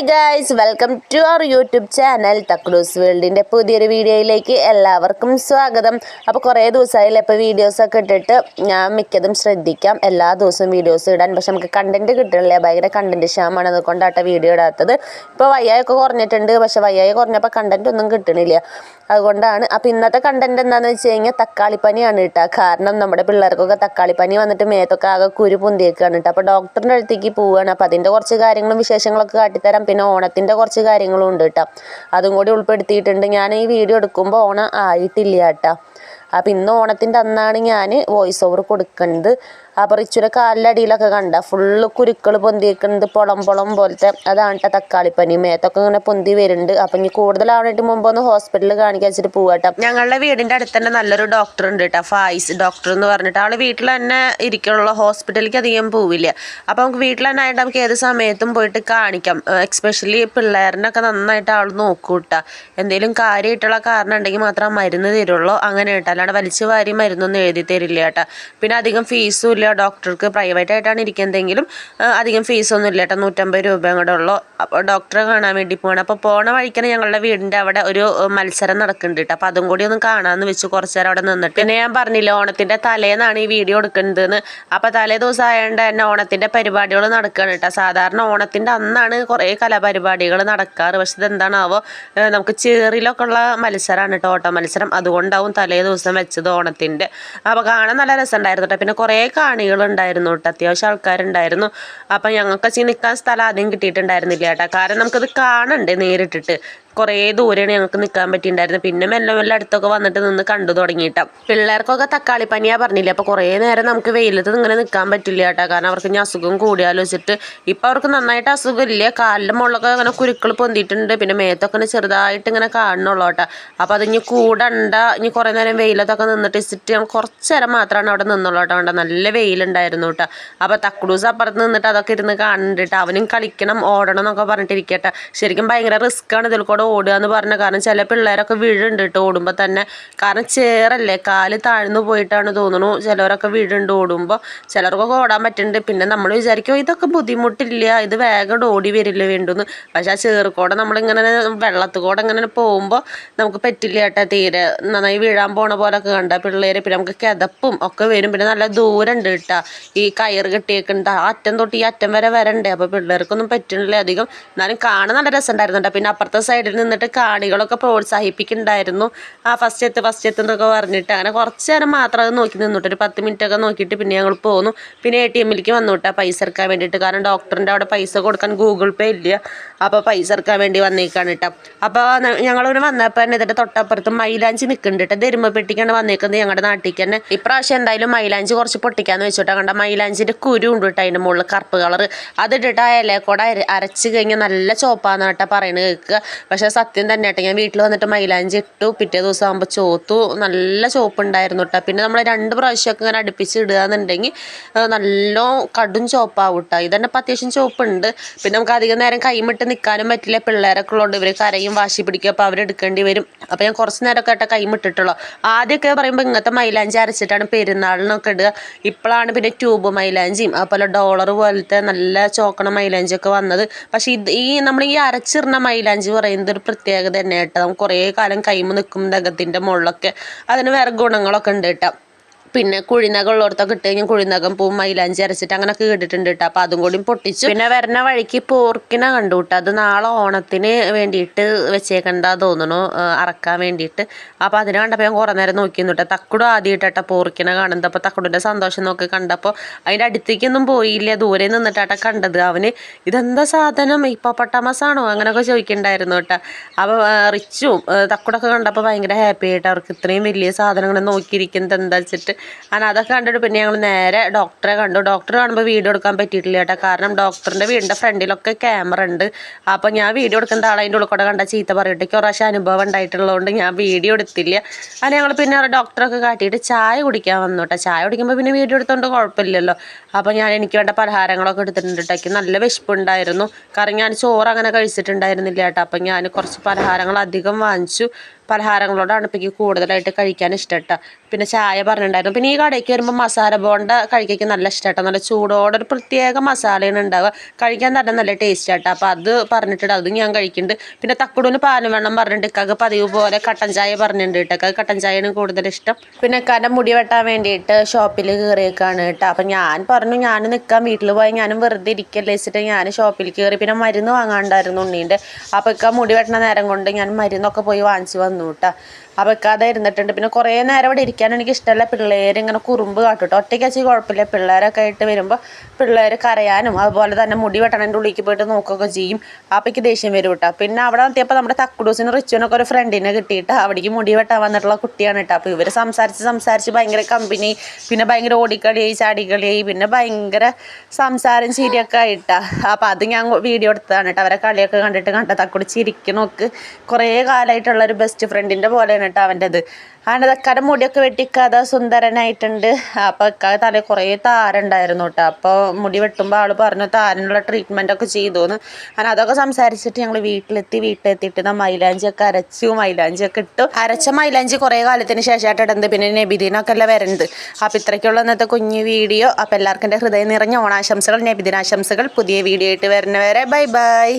Hi guys welcome to our YouTube channel തക്ലൂസ് വേൾഡിന്റെ പുതിയൊരു വീഡിയോയിലേക്ക് എല്ലാവർക്കും സ്വാഗതം. അപ്പോൾ കുറേ ദിവസമായില്ല ഇപ്പോൾ വീഡിയോസൊക്കെ ഇട്ടിട്ട് ഞാൻ മിക്കതും ശ്രദ്ധിക്കാം. എല്ലാ ദിവസവും വീഡിയോസ് ഇടാൻ. പക്ഷെ നമുക്ക് കണ്ടന്റ് കിട്ടണില്ല. ഭയങ്കര കണ്ടന്റ് ക്ഷാമാണ് അതുകൊണ്ടാട്ടെ വീഡിയോ ഇടാത്തത്. ഇപ്പോൾ വയ്യായൊക്കെ കുറഞ്ഞിട്ടുണ്ട്. പക്ഷെ വയ്യായി കുറഞ്ഞപ്പോൾ കണ്ടന്റ് ഒന്നും കിട്ടണില്ല. അതുകൊണ്ടാണ്. അപ്പോൾ ഇന്നത്തെ കണ്ടന്റ് എന്താണെന്ന് വെച്ച് കഴിഞ്ഞാൽ തക്കാളിപ്പനിയാണ് കേട്ടോ. കാരണം നമ്മുടെ പിള്ളേർക്കൊക്കെ തക്കാളിപ്പനി വന്നിട്ട് മേത്തൊക്കെ ആകെ കുരു പൊന്തിയേക്കാണ് കേട്ടോ. അപ്പോൾ ഡോക്ടറിന്റെ അടുത്തേക്ക് പോവുകയാണ് അപ്പോൾ അതിന്റെ കുറച്ച് കാര്യങ്ങളും വിശേഷങ്ങളൊക്കെ കാട്ടിത്തരാം. പിന്നെ ഓണത്തിന്റെ കുറച്ച് കാര്യങ്ങളും ഉണ്ട് കേട്ടോ അതും കൂടി ഉൾപ്പെടുത്തിയിട്ടുണ്ട്. ഞാൻ ഈ വീഡിയോ എടുക്കുമ്പോൾ ഓണം ആയിട്ടില്ല കേട്ടോ അപ്പം ഇന്ന് ഓണത്തിന്റെ അന്നാണ് ഞാൻ വോയിസ് ഓവർ കൊടുക്കുന്നത്. അപ്പോൾ റിച്ചുടെ കാലിന്റെ അടിയിലൊക്കെ കണ്ട ഫുള്ള് കുരുക്കൾ പൊന്തിയേക്കുന്നത് പൊളം പൊളം പോലത്തെ അതാണ് കേട്ടോ തക്കാളിപ്പനി. മേത്തൊക്കെ ഇങ്ങനെ പൊന്തി വരുന്നുണ്ട്. അപ്പം ഇനി കൂടുതലാവണിട്ട് മുമ്പ് ഒന്ന് ഹോസ്പിറ്റലിൽ കാണിക്കാൻ വെച്ചിട്ട് പോവാട്ടോ ഞങ്ങളുടെ വീടിന്റെ അടുത്ത് തന്നെ നല്ലൊരു ഡോക്ടർ ഉണ്ട് കേട്ടോ ഫായിസ് ഡോക്ടർ എന്ന് പറഞ്ഞിട്ട് ആൾ വീട്ടിൽ തന്നെ ഇരിക്കണുള്ള ഹോസ്പിറ്റലിലേക്ക് അധികം പോവില്ല. അപ്പോൾ നമുക്ക് വീട്ടിൽ തന്നെ ആയിട്ട് നമുക്ക് ഏത് സമയത്തും പോയിട്ട് കാണിക്കാം. എക്സ്പെഷ്യലി പിള്ളേരിനൊക്കെ നന്നായിട്ട് ആൾ നോക്കൂട്ട എന്തെങ്കിലും കാര്യമായിട്ടുള്ള കാരണം ഉണ്ടെങ്കിൽ മാത്രം മരുന്ന് തരുള്ളൂ. അങ്ങനെ കേട്ടോ അല്ലാണ്ട് വലിച്ചു വാരി മരുന്നൊന്നും എഴുതി തരില്ല കേട്ടോ പിന്നെ അധികം ഫീസും ഇല്ല. ഡോക്ടർക്ക് പ്രൈവറ്റ് ആയിട്ടാണ് ഇരിക്കുന്നതെങ്കിലും അധികം ഫീസൊന്നും ഇല്ല കേട്ടോ. നൂറ്റമ്പത് രൂപ കൂടെ ഉള്ളൂ. അപ്പോൾ ഡോക്ടറെ കാണാൻ വേണ്ടി പോകണം അപ്പോൾ പോണ വഴിക്കാണ് ഞങ്ങളുടെ വീടിന്റെ അവിടെ ഒരു മത്സരം നടക്കുന്നുണ്ട് കേട്ടോ. അപ്പോൾ അതും കൂടി ഒന്ന് കാണാമെന്ന് വെച്ച് കുറച്ച് നേരം അവിടെ നിന്നിട്ട്. പിന്നെ ഞാൻ പറഞ്ഞില്ല ഓണത്തിന്റെ തലേന്നാണ് ഈ വീഡിയോ എടുക്കുന്നതെന്ന്. അപ്പോൾ തലേ ദിവസം ആയതുകൊണ്ട് തന്നെ ഓണത്തിന്റെ പരിപാടികൾ നടക്കുകയാണ് കേട്ടോ. സാധാരണ ഓണത്തിന്റെ അന്നാണ് കുറേ കലാപരിപാടികൾ നടക്കാറ്. പക്ഷെ ഇതെന്താണാവോ നമുക്ക് ചേറിലൊക്കെ ഉള്ള മത്സരമാണ് കേട്ടോ ഓട്ട മത്സരം അതുകൊണ്ടാവും തലേ ദിവസം വെച്ചത് ഓണത്തിന്റെ അപ്പോൾ കാണാൻ നല്ല രസമുണ്ടായിരുന്നു കേട്ടോ. പിന്നെ കുറേ കാണികളുണ്ടായിരുന്നു കേട്ടോ അത്യാവശ്യം ആൾക്കാരുണ്ടായിരുന്നു. അപ്പം ഞങ്ങൾക്ക് നിൽക്കാൻ സ്ഥലം ആദ്യം കിട്ടിയിട്ടുണ്ടായിരുന്നില്ല കേട്ടോ കാരണം നമുക്കത് കാണണ്ടേ നേരിട്ടിട്ട്. കുറേ ദൂരെയാണ് ഞങ്ങൾക്ക് നിൽക്കാൻ പറ്റിയിട്ടുണ്ടായിരുന്നത്. പിന്നെ മെല്ലെ മെല്ലെ അടുത്തൊക്കെ വന്നിട്ട് നിന്ന് കണ്ടു തുടങ്ങിയിട്ടാ. പിള്ളേർക്കൊക്കെ തക്കാളി പനിയാ പറഞ്ഞില്ല? അപ്പോൾ കുറേ നേരം നമുക്ക് വെയിലത്ത് ഇങ്ങനെ നിൽക്കാൻ പറ്റില്ല കേട്ടോ. കാരണം അവർക്ക് ഇനി അസുഖം കൂടിയാലോചിച്ചിട്ട് ഇപ്പം അവർക്ക് നന്നായിട്ട് അസുഖമില്ല. കാലിന്റെ മുകളിലൊക്കെ ഇങ്ങനെ കുരുക്കൾ പൊന്തിയിട്ടുണ്ട്. പിന്നെ മേത്തൊക്കെ ചെറുതായിട്ട് ഇങ്ങനെ കാണുന്നുള്ളൂ കേട്ടോ. അപ്പോൾ അത് ഇനി കൂടണ്ട. ഇനി കുറേ നേരം വെയിലത്തൊക്കെ നിന്നിട്ട് വെച്ചിട്ട് ഞങ്ങൾ കുറച്ച് നേരം മാത്രമാണ് അവിടെ നിന്നുള്ളൂ കേട്ടോ. വേണ്ട നല്ല വെയിലുണ്ടായിരുന്നു കേട്ടോ. അപ്പോൾ തക്കുടൂസ് അപ്പുറത്ത് നിന്നിട്ട് അതൊക്കെ ഇരുന്ന് കാണുന്നുണ്ട് കേട്ടോ അവനും കളിക്കണം ഓടണം എന്നൊക്കെ പറഞ്ഞിട്ടിരിക്കട്ടെ. ശരിക്കും ഭയങ്കര റിസ്ക്കാണ് ഇതിൽ കൂടെ ഓടുക എന്ന് പറഞ്ഞ കാരണം ചില പിള്ളേരൊക്കെ വീഴുണ്ട് കേട്ടോ ഓടുമ്പോൾ തന്നെ. കാരണം ചേറല്ലേ കാൽ താഴ്ന്നു പോയിട്ടാണ് തോന്നുന്നു ചിലവരൊക്കെ വീഴുണ്ട് ഓടുമ്പോൾ ചിലർക്കൊക്കെ ഓടാൻ പറ്റുന്നുണ്ട്. പിന്നെ നമ്മൾ വിചാരിക്കും ഇതൊക്കെ ബുദ്ധിമുട്ടില്ല ഇത് വേഗം ഓടി വരില്ല വേണ്ടുന്ന്. പക്ഷെ ആ ചേറുകൂടെ നമ്മളിങ്ങനെ വെള്ളത്തിൽ കൂടെ ഇങ്ങനെ പോകുമ്പോൾ നമുക്ക് പറ്റില്ല കേട്ടോ തീരെ. നന്നായി വീഴാൻ പോണ പോലൊക്കെ കണ്ട പിള്ളേർ പിന്നെ നമുക്ക് കിതപ്പും ഒക്കെ വരും. പിന്നെ നല്ല ദൂരം ഉണ്ട് കേട്ടോ. ഈ കയർ കെട്ടിയേക്കുണ്ട് ആ അറ്റം തൊട്ട് ഈ അറ്റം വരെ വരണ്ടേ? അപ്പോൾ പിള്ളേർക്കൊന്നും പറ്റണില്ല അധികം. എന്നാലും കാണാൻ നല്ല രസം ഉണ്ടായിരുന്നുണ്ട് പിന്നെ അപ്പുറത്തെ സൈഡിൽ നിന്നിട്ട് കാണികളൊക്കെ പ്രോത്സാഹിപ്പിക്കുന്നുണ്ടായിരുന്നു. ആ ഫസ്റ്റ് എത്ത് ഫസ്റ്റ് എത്ത് എന്നൊക്കെ പറഞ്ഞിട്ട് അങ്ങനെ കുറച്ച് നേരം മാത്രം അത് നോക്കി നിന്നിട്ട് ഒരു പത്ത് മിനിറ്റ് ഒക്കെ നോക്കിയിട്ട് പിന്നെ ഞങ്ങൾ പോന്നു. പിന്നെ എ ടി എമ്മിലേക്ക് വന്നു കേട്ടോ പൈസ എടുക്കാൻ വേണ്ടിയിട്ട്. കാരണം ഡോക്ടറിന്റെ അവിടെ പൈസ കൊടുക്കാൻ ഗൂഗിൾ പേ ഇല്ല. അപ്പോൾ പൈസ എടുക്കാൻ വേണ്ടി വന്നേക്കാണ് കേട്ടോ അപ്പോൾ ഞങ്ങളിവിടെ വന്നപ്പോൾ തന്നെ ഇതിന്റെ തൊട്ടപ്പുറത്ത് മൈലാഞ്ചി നിൽക്കുന്നുണ്ട് കേട്ടോ ധരുമപ്പെട്ടിക്കാണ് വന്നേക്കുന്നത് ഞങ്ങളുടെ നാട്ടിലേക്ക് തന്നെ. ഇപ്രാവശ്യം എന്തായാലും മൈലാഞ്ചി കുറച്ച് പൊട്ടിക്കാന്ന് വെച്ചിട്ടാ. കണ്ട? മൈലാഞ്ചിന്റെ കുരു ഉണ്ട് കേട്ടോ അതിന്റെ മുകളിൽ കറുപ്പ് കളർ അതിട്ടിട്ട് ആ ഇലക്കൂടെ അര അരച്ച് കഴിഞ്ഞാൽ നല്ല ചോപ്പാന്ന് കേട്ടോ പറയണത് കേൾക്കുക. പക്ഷേ സത്യം തന്നെ കേട്ടോ ഞാൻ വീട്ടിൽ വന്നിട്ട് മൈലാഞ്ചി ഇട്ടു പിറ്റേ ദിവസം ആകുമ്പോൾ ചോത്തു നല്ല ചോപ്പ് ഉണ്ടായിരുന്നു കേട്ടോ പിന്നെ നമ്മൾ രണ്ട് പ്രാവശ്യമൊക്കെ ഇങ്ങനെ അടുപ്പിച്ച് ഇടുക എന്നുണ്ടെങ്കിൽ നല്ല കടും ചോപ്പാവും കേട്ടോ ഇതന്നെ ഇപ്പം അത്യാവശ്യം ചോപ്പുണ്ട്. പിന്നെ നമുക്ക് അധികം നേരം കൈമിട്ട് നിൽക്കാനും പറ്റില്ല. പിള്ളേരൊക്കെ ഉള്ളതുകൊണ്ട് ഇവർ കരയും വാശി പിടിക്കും അപ്പോൾ അവരെടുക്കേണ്ടി വരും. അപ്പോൾ ഞാൻ കുറച്ച് നേരമൊക്കെ ആയിട്ട് കൈമിട്ടിട്ടുള്ളൂ. ആദ്യമൊക്കെ പറയുമ്പോൾ ഇങ്ങനത്തെ മൈലാഞ്ചി അരച്ചിട്ടാണ് പെരുന്നാളിനൊക്കെ ഇടുക. ഇപ്പോഴാണ് പിന്നെ ട്യൂബ് മൈലാഞ്ചിയും അതുപോലെ ഡോളർ പോലത്തെ നല്ല ചോക്കണ മൈലാഞ്ചിയൊക്കെ വന്നത്. പക്ഷേ ഇത് ഈ നമ്മൾ ഈ അരച്ചിരുന്ന മൈലാഞ്ചി പറയുന്നത് ഒരു പ്രത്യേകത തന്നെ കേട്ടോ നമുക്ക് കുറേ കാലം കൈമ നിൽക്കും നഖത്തിന്റെ മുകളിലൊക്കെ. അതിന് വേറെ ഗുണങ്ങളൊക്കെ ഉണ്ട് കേട്ടോ. പിന്നെ കുഴിനകം ഉള്ളിടത്തൊക്കെ ഇട്ട് കഴിഞ്ഞാൽ കുഴിനകം പൂവും മൈലാഞ്ചി അരച്ചിട്ട് അങ്ങനെയൊക്കെ ഇട്ടിട്ടുണ്ട് കേട്ടോ അപ്പോൾ അതും കൂടി പൊട്ടിച്ചു. പിന്നെ വരുന്ന വഴിക്ക് പോർക്കിനെ കണ്ടു കേട്ടോ അത് നാളെ ഓണത്തിന് വേണ്ടിയിട്ട് വെച്ചേക്കണ്ട തോന്നുന്നു അറക്കാൻ വേണ്ടിയിട്ട്. അപ്പോൾ അതിനെ കണ്ടപ്പോൾ ഞാൻ കുറേ നേരം നോക്കി കേട്ടോ തക്കുടു ആദ്യമായിട്ടാ പോർക്കിനെ കാണുന്നത്. അപ്പോൾ തക്കുടിന്റെ സന്തോഷം നോക്കി കണ്ടപ്പോൾ അതിന്റെ അടുത്തേക്കൊന്നും പോയില്ല ദൂരെ നിന്നിട്ടാട്ടോ കണ്ടത്. അവന് ഇതെന്താ സാധനം? ഇപ്പോൾ പട്ടാമസാണോ അങ്ങനെയൊക്കെ ചോദിക്കണ്ടായിരുന്നു കേട്ടോ അപ്പോൾ റിച്ചും തക്കുടൊക്കെ കണ്ടപ്പോൾ ഭയങ്കര ഹാപ്പി ആയിട്ട് അവർക്ക് ഇത്രയും വലിയ സാധനങ്ങൾ നോക്കിയിരിക്കുന്നത് എന്താ വെച്ചിട്ട് അങ്ങനെ അതൊക്കെ കണ്ടിട്ട് പിന്നെ ഞങ്ങൾ നേരെ ഡോക്ടറെ കണ്ടു. ഡോക്ടറെ കാണുമ്പോൾ വീഡിയോ എടുക്കാൻ പറ്റിയിട്ടില്ല കേട്ടോ. കാരണം ഡോക്ടറിന്റെ വീടിന്റെ ഫ്രണ്ടിലൊക്കെ ക്യാമറ ഉണ്ട്. അപ്പോൾ ഞാൻ വീഡിയോ എടുക്കുന്ന ആളെ അതിന്റെ ഉള്ളിൽ കൂടെ കണ്ട ചീത്ത പറയട്ടെ എനിക്ക് പ്രാവശ്യം അനുഭവം ഉണ്ടായിട്ടുള്ളതുകൊണ്ട് ഞാൻ വീഡിയോ എടുത്തില്ല. അങ്ങനെ ഞങ്ങൾ പിന്നെ ഡോക്ടറൊക്കെ കാട്ടിയിട്ട് ചായ കുടിക്കാൻ വന്നു കേട്ടോ. ചായ കുടിക്കുമ്പോൾ പിന്നെ വീഡിയോ എടുത്തോണ്ട് കുഴപ്പമില്ലല്ലോ അപ്പോൾ ഞാൻ എനിക്ക് വേണ്ട പലഹാരങ്ങളൊക്കെ എടുത്തിട്ടുണ്ട് കേട്ടോ. നല്ല വിശപ്പുണ്ടായിരുന്നു. കാരണം ഞാൻ ചോറ് അങ്ങനെ കഴിച്ചിട്ടുണ്ടായിരുന്നില്ല കേട്ടോ. അപ്പം ഞാൻ കുറച്ച് പലഹാരങ്ങൾ അധികം വാങ്ങിച്ചു. പലഹാരങ്ങളോടാണ് ഇപ്പം കൂടുതലായിട്ട് കഴിക്കാൻ ഇഷ്ടട്ട. പിന്നെ ചായ പറഞ്ഞിട്ടുണ്ടായിരുന്നു. പിന്നെ ഈ കടയ്ക്ക് വരുമ്പോൾ മസാല ബോണ്ട കഴിക്കാൻ നല്ല ഇഷ്ടമാട്ടോ നല്ല ചൂടോടെ ഒരു പ്രത്യേക മസാലയാണ് ഉണ്ടാവുക. കഴിക്കാൻ തന്നെ നല്ല ടേസ്റ്റ് അപ്പോൾ അത് പറഞ്ഞിട്ടുണ്ട്. അതും ഞാൻ കഴിക്കുന്നുണ്ട്. പിന്നെ തക്കുടൂന് പാലും വെള്ളം പറഞ്ഞിട്ടുണ്ട്. ഇക്കാക്ക് പതിവ് പോലെ കട്ടൻ ചായ പറഞ്ഞിട്ടുണ്ട് കേട്ടോ. കട്ടൻ ചായയാണ് കൂടുതൽ ഇഷ്ടം. പിന്നെ ഇക്കാന്റെ മുടി വെട്ടാൻ വേണ്ടിയിട്ട് ഷോപ്പിൽ കയറിയേക്കാണ് കേട്ടോ. അപ്പം ഞാൻ പറഞ്ഞു ഞാൻ നിൽക്കാൻ വീട്ടിൽ പോയി ഞാനും വെറുതെ ഇരിക്കല്ലേ വെച്ചിട്ട് ഞാൻ ഷോപ്പിൽ കയറി. പിന്നെ മരുന്ന് വാങ്ങാണ്ടായിരുന്നു ഉണ്ണീന്റെ. അപ്പോൾ ഇക്ക മുടി വെട്ടണ നേരം കൊണ്ട് ഞാൻ മരുന്നൊക്കെ പോയി വാങ്ങിച്ചു വന്നു. കേട്ടോ. അപ്പോൾ അത് ഇരുന്നിട്ടുണ്ട്. പിന്നെ കുറേ നേരം അവിടെ ഇരിക്കാൻ എനിക്ക് ഇഷ്ടമല്ല. പിള്ളേർ ഇങ്ങനെ കുറുമ്പ് കാട്ടുട്ടോ ഒറ്റയ്ക്ക് വെച്ച് കുഴപ്പമില്ല. പിള്ളേരൊക്കെ ആയിട്ട് വരുമ്പോൾ പിള്ളേർ കരയാനും അതുപോലെ തന്നെ മുടി വെട്ടണന്റെ ഉള്ളിലേക്ക് പോയിട്ട് നോക്കുകയൊക്കെ ചെയ്യും. അപ്പോൾ എനിക്ക് ദേഷ്യം വരും കേട്ടോ. പിന്നെ അവിടെ എത്തിയപ്പോൾ നമ്മുടെ തക്കുടൂസിന് റിച്ചുവിനൊക്കെ ഒരു ഫ്രണ്ടിനെ കിട്ടിയിട്ട് അവിടേക്ക് മുടി വെട്ടാൻ വന്നിട്ടുള്ള കുട്ടിയാണ് കേട്ടോ. അപ്പോൾ ഇവർ സംസാരിച്ച് സംസാരിച്ച് ഭയങ്കര കമ്പനി പിന്നെ ഭയങ്കര ഓടിക്കളിയായി ചാടിക്കളിയായി പിന്നെ ഭയങ്കര സംസാരം ചിരിയൊക്കെ ആയിട്ടാ. അപ്പോൾ അത് ഞാൻ വീഡിയോ എടുത്തതാണ് കേട്ടോ. അവരെ കളിയൊക്കെ കണ്ടിട്ട് കണ്ട? തക്കുടി ചിരിക്കണോക്ക് കുറേ കാലമായിട്ടുള്ള ഒരു ബെസ്റ്റ് ഫ്രണ്ടിന്റെ പോലെയാണ് കേട്ടോ അവന്റെത്. അവന്റെ തക്കാരെ മുടിയൊക്കെ വെട്ടി കഥ സുന്ദരനായിട്ടുണ്ട്. അപ്പോൾ ഇക്കാ തല കുറേ താരുണ്ടായിരുന്നു കേട്ടോ. അപ്പോൾ മുടി വെട്ടുമ്പോൾ ആൾ പറഞ്ഞു താരനുള്ള ട്രീറ്റ്മെന്റ് ഒക്കെ ചെയ്തു എന്ന് അങ്ങനെ അതൊക്കെ സംസാരിച്ചിട്ട് ഞങ്ങൾ വീട്ടിലെത്തി വീട്ടിലെത്തിയിട്ട് നാ മൈലാഞ്ചിയൊക്കെ അരച്ചു മൈലാഞ്ചിയൊക്കെ ഇട്ടു. അരച്ച മൈലാഞ്ചി കുറേ കാലത്തിന് ശേഷമായിട്ട് ഇടുന്നത് പിന്നെ നബിദിനൊക്കെ അല്ല വരുന്നത് അപ്പോൾ ഇത്രയ്ക്കുള്ള ഇന്നത്തെ കുഞ്ഞു വീഡിയോ. അപ്പോൾ എല്ലാവർക്കും എന്റെ ഹൃദയം നിറഞ്ഞ ഓണാശംസകൾ നബിദിനാശംസകൾ. പുതിയ വീഡിയോ ആയിട്ട് വരുന്നവരെ ബൈ ബൈ.